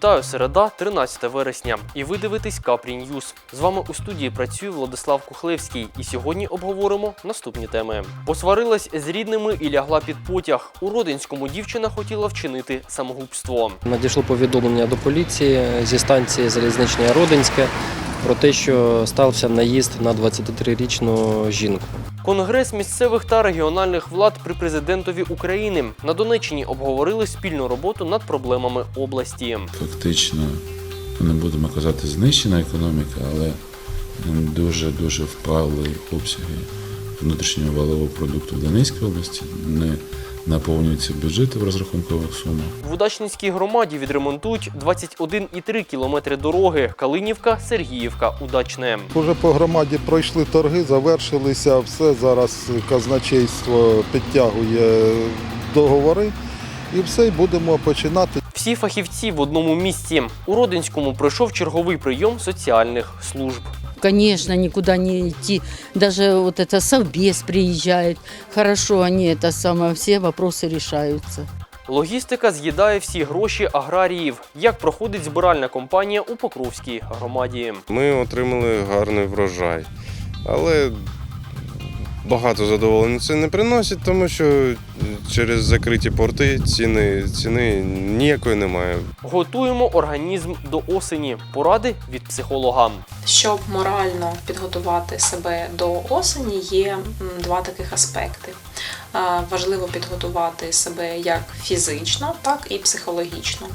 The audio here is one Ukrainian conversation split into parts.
Вітаю, середа, 13 вересня. І ви дивитесь Капрі Ньюз. З вами у студії працює Владислав Кухлевський. І сьогодні обговоримо наступні теми. Посварилась з рідними і лягла під потяг. У Родинському дівчина хотіла вчинити самогубство. Надійшло повідомлення до поліції зі станції залізничної Родинське про те, що стався наїзд на 23-річну жінку. Конгрес місцевих та регіональних влад при президентові України на Донеччині обговорили спільну роботу над проблемами області. фактично, не будемо казати, знищена економіка, але дуже дуже впали обсяги внутрішнього валового продукту в Донецькій області. Не наповнюються бюджети в розрахункових сумах. В Удачненській громаді відремонтують 21,3 кілометри дороги Калинівка, Сергіївка, Удачне. Уже по громаді пройшли торги, завершилися. Все зараз казначейство підтягує договори і все, і будемо починати. Всі фахівці в одному місці. У Родинському пройшов черговий прийом соціальних служб Конечно, никуда не идти. Даже вот это совбез приезжает. Хорошо, они это самое, все вопросы решаются. Логістика з'їдає всі гроші аграріїв. Як проходить збиральна кампанія у Покровській громаді? Ми отримали гарний врожай. Але багато задоволення це не приносить, тому що через закриті порти ціни, ціни ніякої немає. Готуємо організм до осені. Поради від психолога. Щоб морально підготувати себе до осені, є два таких аспекти. Е, Важливо підготувати себе як фізично, так і психологічно.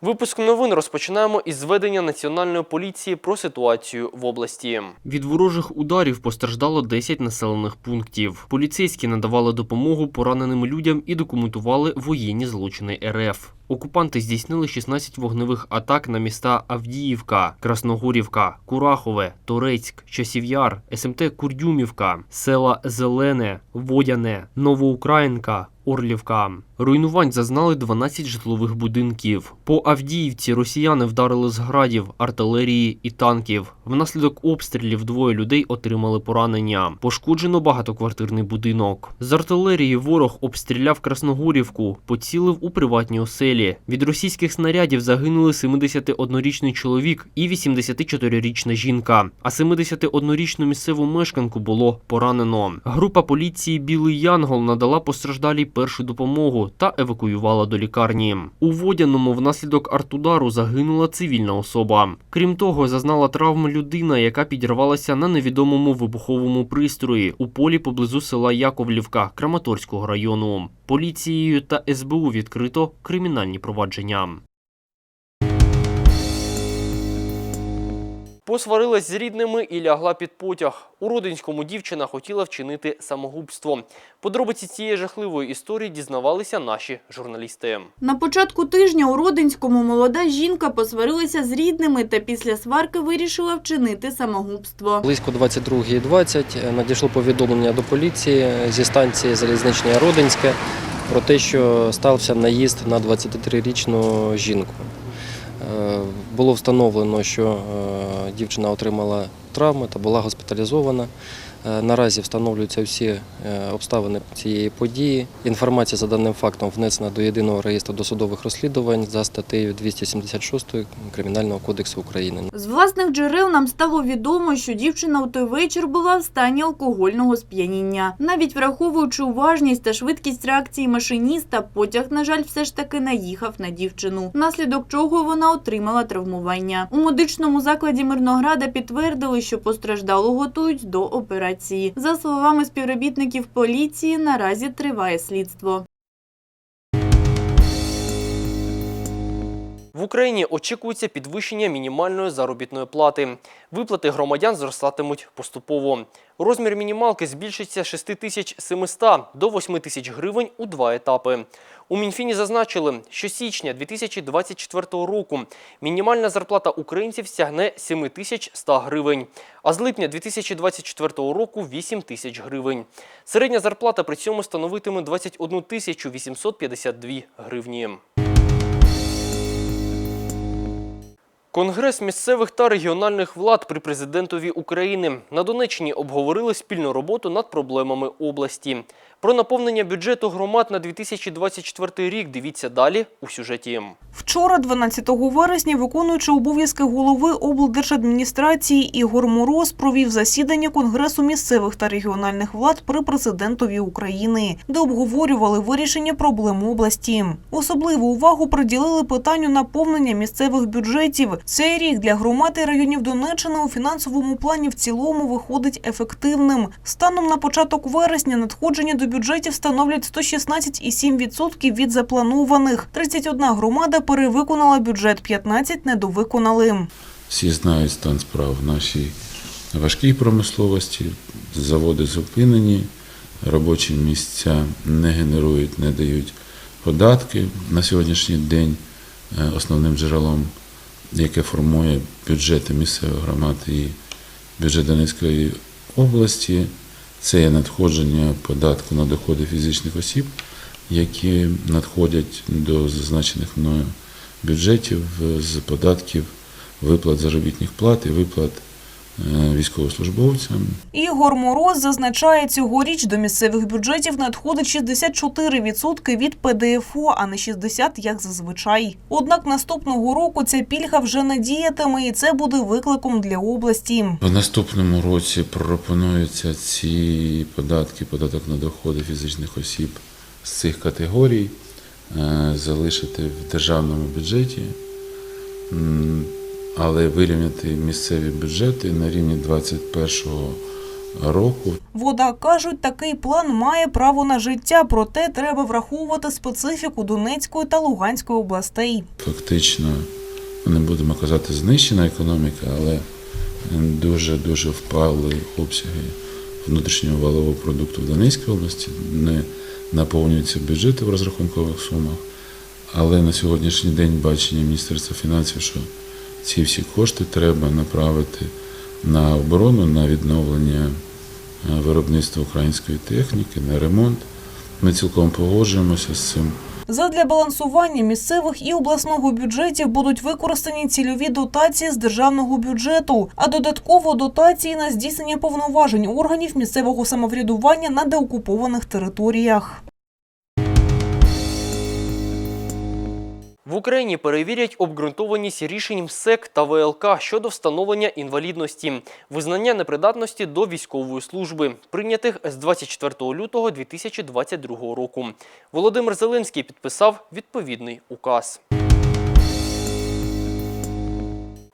Випуск новин розпочинаємо із зведення національної поліції про ситуацію в області. Від ворожих ударів постраждало 10 населених пунктів. Поліцейські надавали допомогу пораненим людям і документували воєнні злочини РФ. Окупанти здійснили 16 вогневих атак на міста Авдіївка, Красногорівка, Курахове, Торецьк, Часів'яр, СМТ Курдюмівка, села Зелене, Водяне, Новоукраїнка, Орлівка. Руйнувань зазнали 12 житлових будинків. По Авдіївці росіяни вдарили з градів, артилерії і танків. Внаслідок обстрілів двоє людей отримали поранення. Пошкоджено багатоквартирний будинок. З артилерії ворог обстріляв Красногорівку, поцілив у приватні оселі. Від російських снарядів загинули 71-річний чоловік і 84-річна жінка. А 71-річну місцеву мешканку було поранено. Група поліції Білий Янгол надала постраждалій першу допомогу та евакуювала до лікарні. У Водяному внаслідок артудару загинула цивільна особа. Крім того, зазнала травм людина, яка підірвалася на невідомому вибуховому пристрої у полі поблизу села Яковлівка Краматорського району. Поліцією та СБУ відкрито кримінальні провадження. Посварилась з рідними і лягла під потяг. У Родинському дівчина хотіла вчинити самогубство. Подробиці цієї жахливої історії дізнавалися наші журналісти. На початку тижня у Родинському молода жінка посварилася з рідними та після сварки вирішила вчинити самогубство. Близько 22.20 надійшло повідомлення до поліції зі станції залізничної Родинське про те, що стався наїзд на 23-річну жінку. Е, Було встановлено, що е, дівчина отримала травми та була госпіталізована. Е, Наразі встановлюються всі е, обставини цієї події. Інформація за даним фактом внесена до єдиного реєстру досудових розслідувань за статтею 276 Кримінального кодексу України. З власних джерел нам стало відомо, що дівчина у той вечір була в стані алкогольного сп'яніння. Навіть враховуючи уважність та швидкість реакції машиніста, потяг, на жаль, все ж таки наїхав на дівчину, внаслідок чого вона отримала травмування. У медичному закладі Мирнограда підтвердили, що постраждалу готують до операції. За словами співробітників поліції, наразі триває слідство. В Україні очікується підвищення мінімальної заробітної плати. Виплати громадян зростатимуть поступово. Розмір мінімалки збільшиться з 6700 до 8000 гривень у два етапи. У Мінфіні зазначили, що січня 2024 року мінімальна зарплата українців сягне 7100 гривень, а з липня 2024 року 8000 гривень. Середня зарплата при цьому становитиме 21 852 гривні. Конгрес місцевих та регіональних влад при президентові України на Донеччині обговорили спільну роботу над проблемами області. Про наповнення бюджету громад на 2024 рік дивіться далі у сюжеті. Вчора, 12 вересня, виконуючи обов'язки голови облдержадміністрації Ігор Мороз провів засідання Конгресу місцевих та регіональних влад при президентові України, де обговорювали вирішення проблем області. Особливу увагу приділили питанню наповнення місцевих бюджетів. Цей рік для громад і районів Донеччини у фінансовому плані в цілому виходить ефективним. Станом на початок вересня надходження до бюджетів становлять 116,7% від запланованих. 31 громада перевиконала бюджет, 15 недовиконали. Всі знають стан справ в нашій важкій промисловості. Заводи зупинені, робочі місця не генерують, не дають податки. На сьогоднішній день е, основним джерелом, яке формує бюджети місцевих громад і бюджет Донецької області, це є надходження податку на доходи фізичних осіб, які надходять до зазначених мною бюджетів з податків виплат заробітних плат і виплат військовослужбовцям. Ігор Мороз зазначає, цьогоріч до місцевих бюджетів надходить 64% від ПДФО, а не 60% як зазвичай. Однак наступного року ця пільга вже не діятиме, і це буде викликом для області. В наступному році пропонуються ці податки, податок на доходи фізичних осіб з цих категорій е, залишити в державному бюджеті, але вирівняти місцеві бюджети на рівні 2021 року. Вода кажуть, такий план має право на життя, проте треба враховувати специфіку Донецької та Луганської областей. Фактично, не будемо казати знищена економіка, але дуже-дуже впали обсяги внутрішнього валового продукту в Донецькій області, не наповнюються бюджети в розрахункових сумах. Але на сьогоднішній день бачення Міністерства фінансів, що ці всі кошти треба направити на оборону, на відновлення е, виробництва української техніки, на ремонт. Ми цілком погоджуємося з цим. Задля балансування місцевих і обласного бюджетів будуть використані цільові дотації з державного бюджету, а додатково дотації на здійснення повноважень органів місцевого самоврядування на деокупованих територіях. В Україні перевірять обґрунтованість рішень МСЕК та ВЛК щодо встановлення інвалідності, визнання непридатності до військової служби, прийнятих з 24 лютого 2022 року. Володимир Зеленський підписав відповідний указ.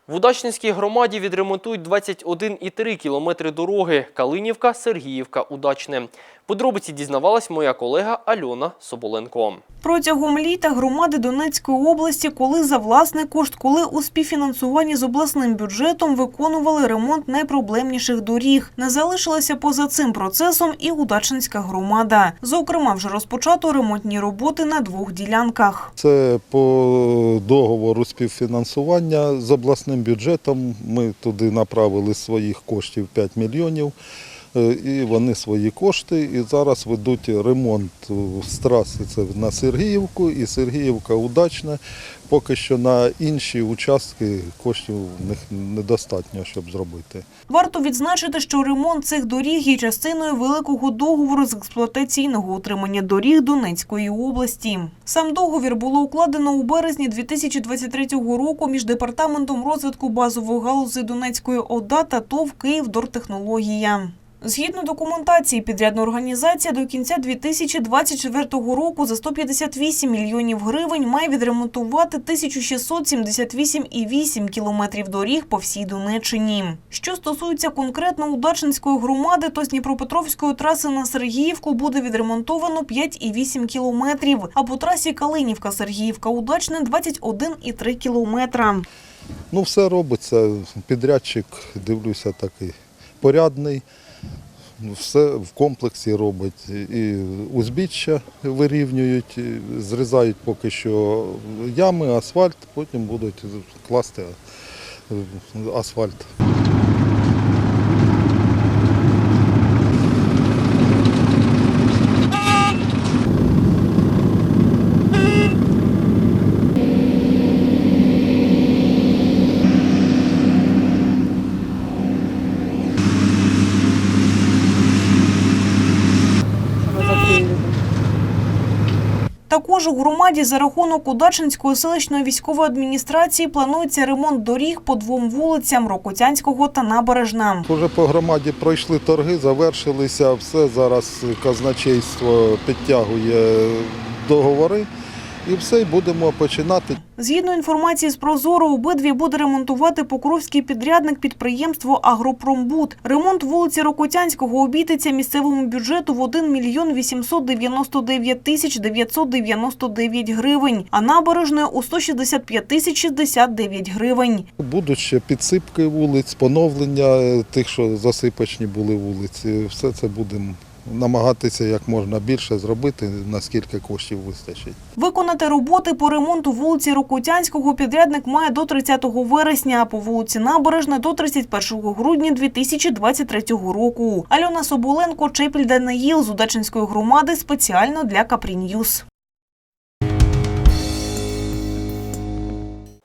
В Удачненській громаді відремонтують 21,3 кілометри дороги Калинівка, Сергіївка, Удачне. Подробиці дізнавалась моя колега Альона Соболенко. Протягом літа громади Донецької області, коли за власний кошт, коли у співфінансуванні з обласним бюджетом виконували ремонт найпроблемніших доріг. Не залишилася поза цим процесом і Удачненська громада. Зокрема, вже розпочато ремонтні роботи на двох ділянках. Це по договору співфінансування з обласним бюджетом. Ми туди направили своїх коштів 5 мільйонів. Е, І вони свої кошти і зараз ведуть ремонт е, з траси це на Сергіївку і Сергіївка удачна. Поки що на інші участки коштів в них недостатньо, щоб зробити. Варто відзначити, що ремонт цих доріг є частиною великого договору з експлуатаційного утримання доріг Донецької області. Сам договір було укладено у березні 2023 року між департаментом розвитку базової галузі Донецької ОДА та ТОВ «Київдортехнологія». Згідно документації, підрядна організація до кінця 2024 року за 158 мільйонів гривень має відремонтувати 1678,8 кілометрів доріг по всій Донеччині. Що стосується конкретно Удачинської громади, то з Дніпропетровської траси на Сергіївку буде відремонтовано 5,8 кілометрів, а по трасі Калинівка-Сергіївка-Удачне 21,3 кілометра. Ну, все робиться. Підрядчик, дивлюся, такий порядний. Все в комплексі робить. І узбіччя вирівнюють, зрізають поки що ями, асфальт, потім будуть класти е, асфальт. У громаді за рахунок Удачинської селищної військової адміністрації планується ремонт доріг по двом вулицям Рокотянського та Набережна. Уже по громаді пройшли торги, завершилися. Все зараз казначейство підтягує договори. І все, і будемо починати. Згідно інформації з Прозоро, обидві буде ремонтувати покровський підрядник підприємство «Агропромбуд». Ремонт вулиці Рокотянського обійдеться місцевому бюджету в 1 мільйон 899 тисяч 999 гривень, а набережною у 165 тисяч 69 гривень. Будуть ще підсипки вулиць, поновлення е, тих, що засипачні були вулиці. Все це будемо намагатися як можна більше зробити, наскільки коштів вистачить. Виконати роботи по ремонту вулиці Рокутянського підрядник має до 30 вересня, а по вулиці Набережна до 31 грудня 2023 року. Альона Соболенко, Чепіль Даниїл з Удачинської громади спеціально для Капріньюз.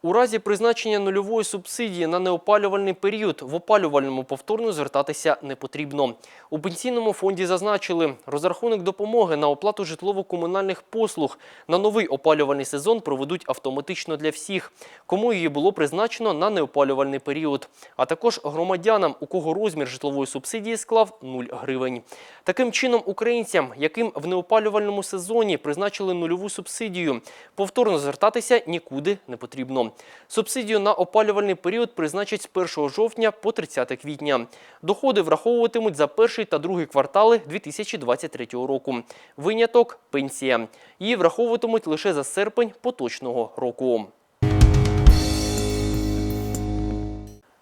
У разі призначення нульової субсидії на неопалювальний період в опалювальному повторно звертатися не потрібно. У пенсійному фонді зазначили, розрахунок допомоги на оплату житлово-комунальних послуг на новий опалювальний сезон проведуть автоматично для всіх, кому її було призначено на неопалювальний період, а також громадянам, у кого розмір житлової субсидії склав 0 гривень. Таким чином, українцям, яким в неопалювальному сезоні призначили нульову субсидію, повторно звертатися нікуди не потрібно. Субсидію на опалювальний період призначать з 1 жовтня по 30 квітня. Доходи враховуватимуть за перший та другий квартали 2023 року. Виняток – пенсія. Її враховуватимуть лише за серпень поточного року.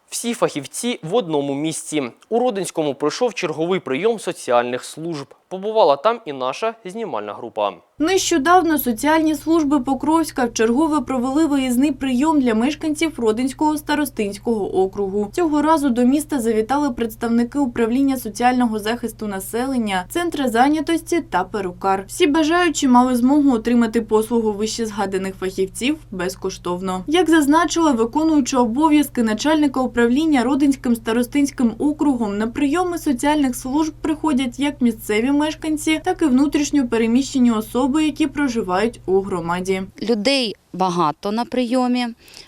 Всі фахівці в одному місці. У Родинському пройшов черговий прийом соціальних служб. Побувала там і наша знімальна група. Нещодавно соціальні служби Покровська вчергове провели виїзний прийом для мешканців Родинського старостинського округу. Цього разу до міста завітали представники управління соціального захисту населення, центри зайнятості та перукар. Всі бажаючі мали змогу отримати послугу вище згаданих фахівців безкоштовно. Як зазначила виконуюча обов'язки начальника управління Родинським старостинським округом, на прийоми соціальних служб приходять як місцеві мешканці, так і внутрішньо переміщені особи, які проживають у громаді. Людей багато на прийомі.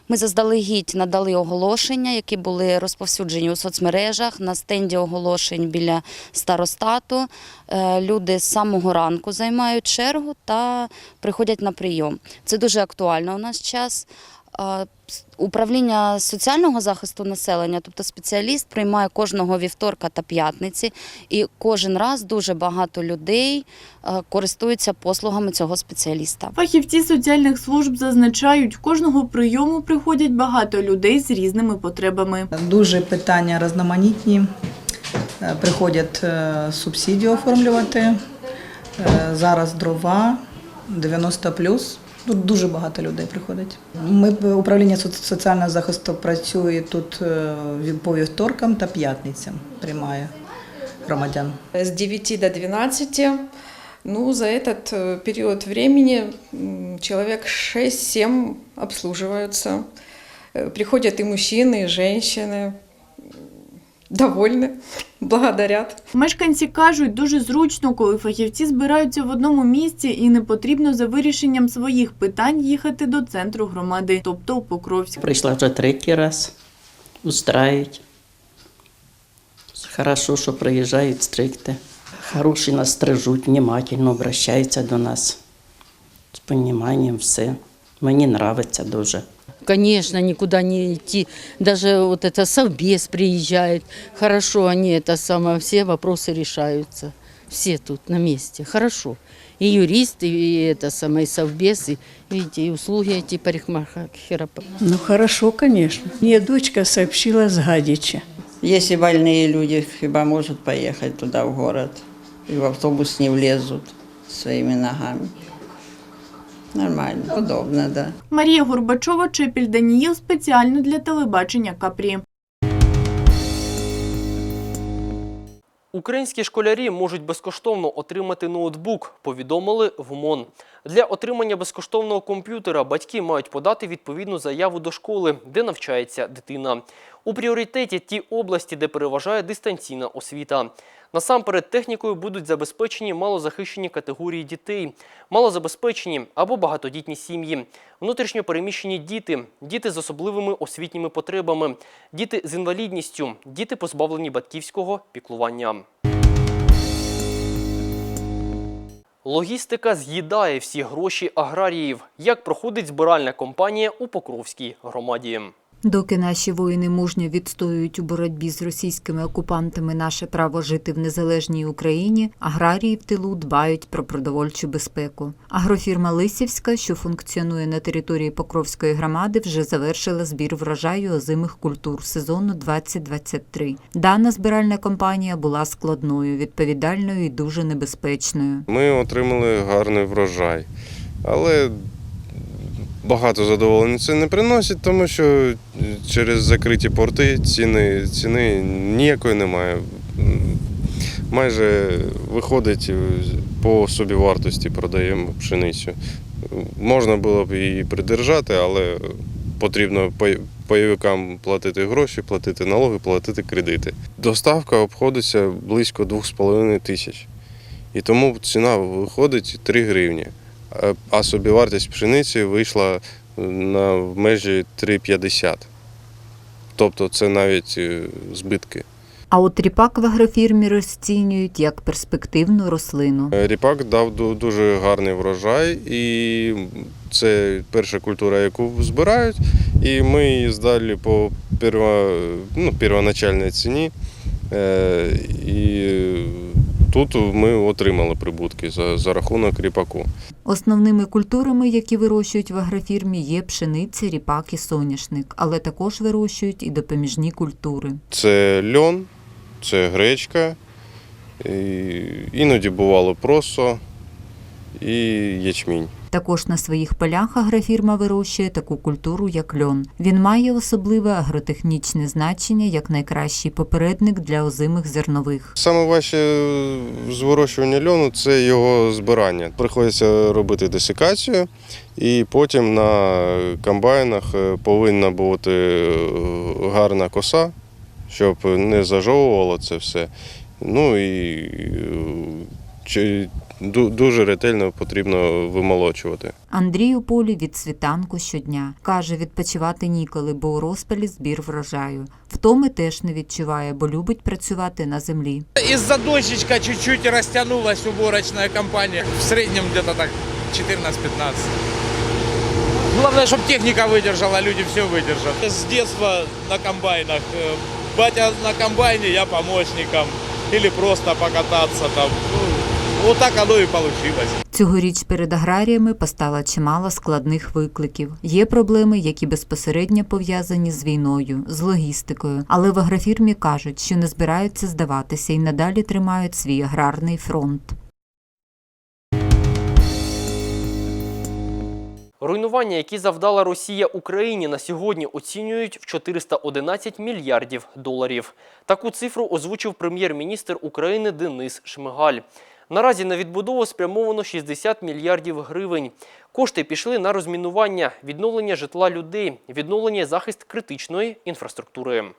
Ми заздалегідь надали оголошення, які були розповсюджені у соцмережах на стенді оголошень біля старостату. Е, Люди з самого ранку займають чергу та приходять на прийом. Це дуже актуально у нас час. Управління соціального захисту населення, тобто спеціаліст, приймає кожного вівторка та п'ятниці, і кожен раз дуже багато людей користуються послугами цього спеціаліста. Фахівці соціальних служб зазначають, кожного прийому приходять багато людей з різними потребами. Дуже питання різноманітні. Е, Приходять е, субсидію оформлювати. Е, Зараз дрова 90 Тут дуже багато людей приходить. Ми управління соц- соціального захисту працює тут е, від- по вівторкам та п'ятницям. Приймає громадян. с 9 до 12. Ну, за этот э, период времени м, человек 6-7 обслуживаются. Э, Приходят и мужчины, и женщины. Довольны, благодарят. Мешканці кажуть, дуже зручно, коли фахівці збираються в одному місці і не потрібно за вирішенням своїх питань їхати до центру громади, тобто у Покровськ. Прийшла вже третій раз, устрають. Хорошо, що приїжджають стригти. Хороші нас стрижуть, внимательно обращаються до нас. З розумінням все. Мені подобається дуже Конечно, никуда не идти. Даже вот это совбез приезжает. Хорошо, они это самое, все вопросы решаются. Все тут на месте. Хорошо. И юристы, и это самое, и совбез, и, видите, и услуги эти парикмахера. Ну хорошо, конечно. Мне дочка сообщила с Гадича. Если больные люди хіба можуть поїхати туди в город і в автобус не влезуть своїми ногами. Нормально, удобно, да. Марія Горбачова, Чепіль Даніїл спеціально для телебачення Капрі. Українські школярі можуть безкоштовно отримати ноутбук, повідомили в МОН. Для отримання безкоштовного комп'ютера батьки мають подати відповідну заяву до школи, де навчається дитина. У пріоритеті ті області, де переважає дистанційна освіта. Насамперед технікою будуть забезпечені малозахищені категорії дітей, малозабезпечені або багатодітні сім'ї, внутрішньо переміщені діти, діти з особливими освітніми потребами, діти з інвалідністю, діти позбавлені батьківського піклування. Логістика з'їдає всі гроші аграріїв. Як проходить збиральна кампанія у Покровській громаді? Доки наші воїни мужньо відстоюють у боротьбі з російськими окупантами наше право жити в незалежній Україні, аграрії в тилу дбають про продовольчу безпеку. Агрофірма Лисівська, що функціонує на території Покровської громади, вже завершила збір врожаю озимих культур сезону 2023. Дана збиральна кампанія була складною, відповідальною і дуже небезпечною. Ми отримали гарний врожай, але багато задоволення це не приносить, тому що через закриті порти ціни, ціни ніякої немає. Майже виходить по собівартості продаємо пшеницю. Можна було б її придержати, але потрібно пай- пайовикам платити гроші, платити налоги, платити кредити. Доставка обходиться близько 2,5 тисяч. І тому ціна виходить 3 гривні. А- собівартість пшениці вийшла на в межі 3,50. Тобто це навіть е, збитки. А от ріпак в агрофірмі розцінюють як перспективну рослину. Е, Ріпак дав дуже гарний врожай, і це перша культура, яку збирають. І ми її здали по перво, ну, первоначальній ціні. Е, І тут ми отримали прибутки за, за рахунок ріпаку. Основними культурами, які вирощують в агрофірмі, є пшениця, ріпак і соняшник, але також вирощують і допоміжні культури. Це льон, це гречка, іноді бувало просо і ячмінь. Також на своїх полях агрофірма вирощує таку культуру, як льон. Він має особливе агротехнічне значення як найкращий попередник для озимих зернових. Саме важче з вирощування льону це його збирання. Приходиться робити десикацію, і потім на комбайнах е, повинна бути е, гарна коса, щоб не зажовувало це все. Ну і е, дуже ретельно потрібно вимолочувати. Андрій у полі від світанку щодня. Каже, відпочивати ніколи, бо у розпалі збір врожаю. Втоми теж не відчуває, бо любить працювати на землі. Из-за дождичка чуть-чуть растянулась уборочная кампания. В среднем где-то так 14-15. Главное, чтобы техника выдержала, люди все выдержат. С детства на комбайнах. Э, Батя на комбайне, я помощником. Или просто покататься там. Ну, вот так оно и получилось. Цьогоріч перед аграріями постало чимало складних викликів. Є проблеми, які безпосередньо пов'язані з війною, з логістикою. Але в агрофірмі кажуть, що не збираються здаватися і надалі тримають свій аграрний фронт. Руйнування, які завдала Росія Україні, на сьогодні оцінюють в 411 мільярдів доларів. Таку цифру озвучив прем'єр-міністр України Денис Шмигаль. Наразі на відбудову спрямовано 60 мільярдів гривень. Кошти пішли на розмінування, відновлення житла людей, відновлення захист критичної інфраструктури.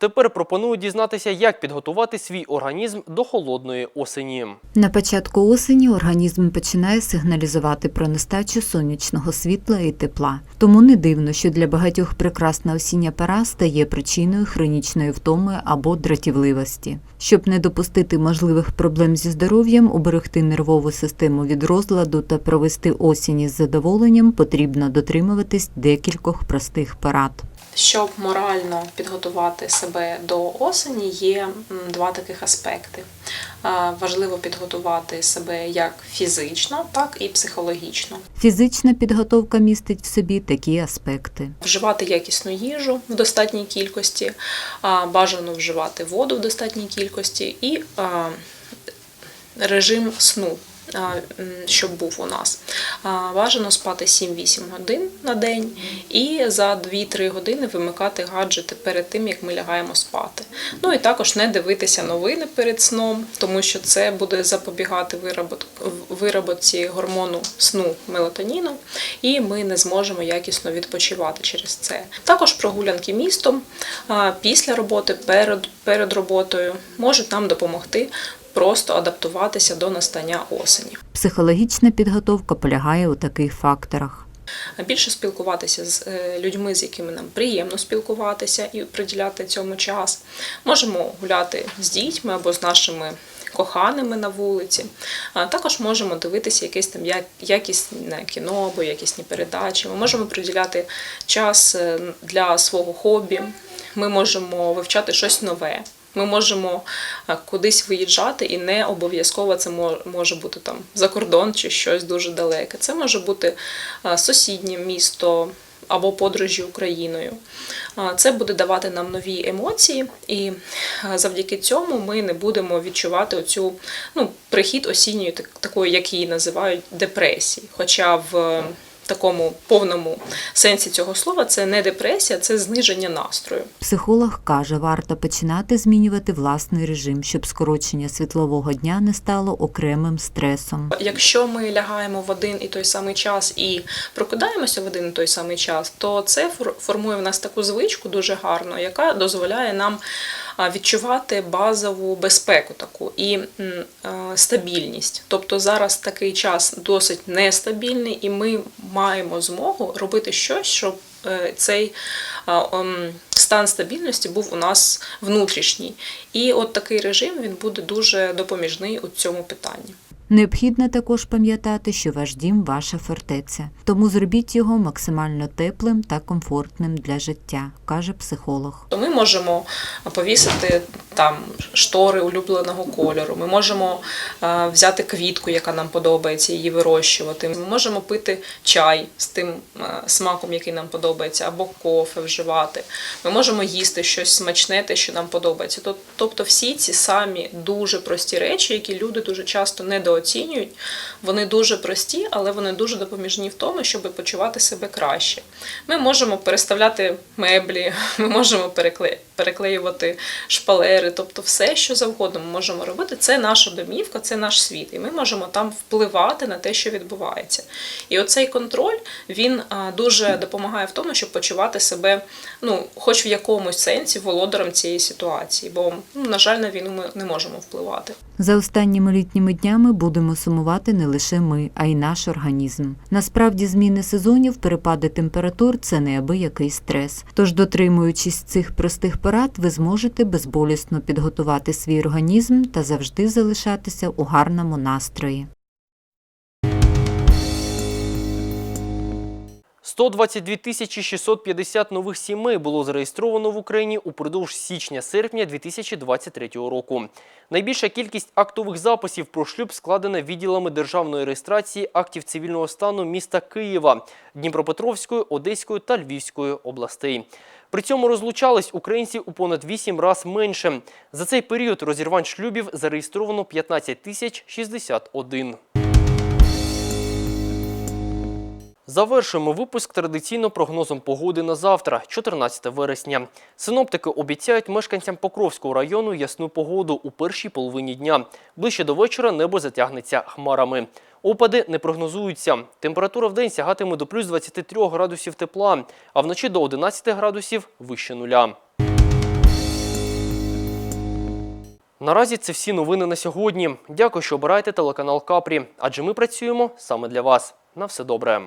Тепер пропоную дізнатися, як підготувати свій організм до холодної осені. На початку осені організм починає сигналізувати про нестачу сонячного світла і тепла. Тому не дивно, що для багатьох прекрасна осіння пора стає причиною хронічної втоми або дратівливості. Щоб не допустити можливих проблем зі здоров'ям, уберегти нервову систему від розладу та провести осінь із задоволенням, потрібно дотримуватись декількох простих порад. Щоб морально підготувати себе до осені, є два таких аспекти. Важливо підготувати себе як фізично, так і психологічно. Фізична підготовка містить в собі такі аспекти. Вживати якісну їжу в достатній кількості, бажано вживати воду в достатній кількості і режим сну щоб був у нас. Бажано спати 7-8 годин на день і за 2-3 години вимикати гаджети перед тим, як ми лягаємо спати. Ну і також не дивитися новини перед сном, тому що це буде запобігати вироботці гормону сну мелатоніну, і ми не зможемо якісно відпочивати через це. Також прогулянки містом після роботи, перед, перед роботою можуть нам допомогти просто адаптуватися до настання осені. Психологічна підготовка полягає у таких факторах. більше спілкуватися з е, людьми, з якими нам приємно спілкуватися і приділяти цьому час. Можемо гуляти з дітьми або з нашими коханими на вулиці. А також можемо дивитися якесь там як- якісне кіно або якісні передачі. Ми можемо приділяти час е, для свого хобі. Ми можемо вивчати щось нове. Ми можемо е, кудись виїжджати, і не обов'язково це може бути там за кордон чи щось дуже далеке. Це може бути е, сусіднє місто або подорожі Україною. Е, Це буде давати нам нові емоції, і завдяки цьому ми не будемо відчувати оцю ну, прихід осінньої, такої, як її називають, депресії. Хоча в такому повному сенсі цього слова це не депресія, це зниження настрою. Психолог каже, варто починати змінювати власний режим, щоб скорочення світлового дня не стало окремим стресом. Якщо ми лягаємо в один і той самий час і прокидаємося в один і той самий час, то це фор- формує в нас таку звичку дуже гарну, яка дозволяє нам відчувати базову безпеку таку і стабільність. Тобто зараз такий час досить нестабільний, і ми маємо змогу робити щось, щоб е, цей стан стабільності був у нас внутрішній. І от такий режим він буде дуже допоміжний у цьому питанні. Необхідно також пам'ятати, що ваш дім ваша фортеця, тому зробіть його максимально теплим та комфортним для життя, каже психолог. Ми можемо повісити там штори улюбленого кольору. Ми можемо е, взяти квітку, яка нам подобається, її вирощувати. Ми можемо пити чай з тим е, смаком, який нам подобається, або кофе вживати. Ми можемо їсти щось смачне, те, що нам подобається. Тобто, всі ці самі дуже прості речі, які люди дуже часто недооцінюють, вони дуже прості, але вони дуже допоміжні в тому, щоб почувати себе краще. Ми можемо переставляти меблі, ми можемо перекле- переклеювати шпалери, тобто все, що завгодно ми можемо робити. Це наша домівка, це наш світ, і ми можемо там впливати на те, що відбувається. І оцей контроль він дуже допомагає в тому, щоб почувати себе, ну, хоч в якомусь сенсі, володарем цієї ситуації, бо, ну, на жаль, на війну ми не можемо впливати. За останніми літніми днями будемо сумувати не лише ми, а й наш організм. Насправді, зміни сезонів, перепади температур це неабиякий стрес. Тож, дотримуючись цих простих порад, ви зможете безболісно підготувати свій організм та завжди залишатися у гарному настрої. 122 тисячі 650 нових сімей було зареєстровано в Україні упродовж січня-серпня 2023 року. Найбільша кількість актових записів про шлюб складена відділами державної реєстрації актів цивільного стану міста Києва, Дніпропетровської, Одеської та Львівської областей. При цьому розлучались українці у понад 8 раз менше. За цей період розірвань шлюбів зареєстровано 15 тисяч 61. Завершуємо випуск традиційно прогнозом погоди на завтра, 14 вересня. Синоптики обіцяють мешканцям Покровського району ясну погоду у першій половині дня. Ближче до вечора небо затягнеться хмарами. Опади не прогнозуються. Температура в день сягатиме до плюс 23 градусів тепла, а вночі до 11 градусів вище нуля. Наразі це всі новини на сьогодні. Дякую, що обираєте телеканал Капрі, адже ми працюємо саме для вас. На все добре.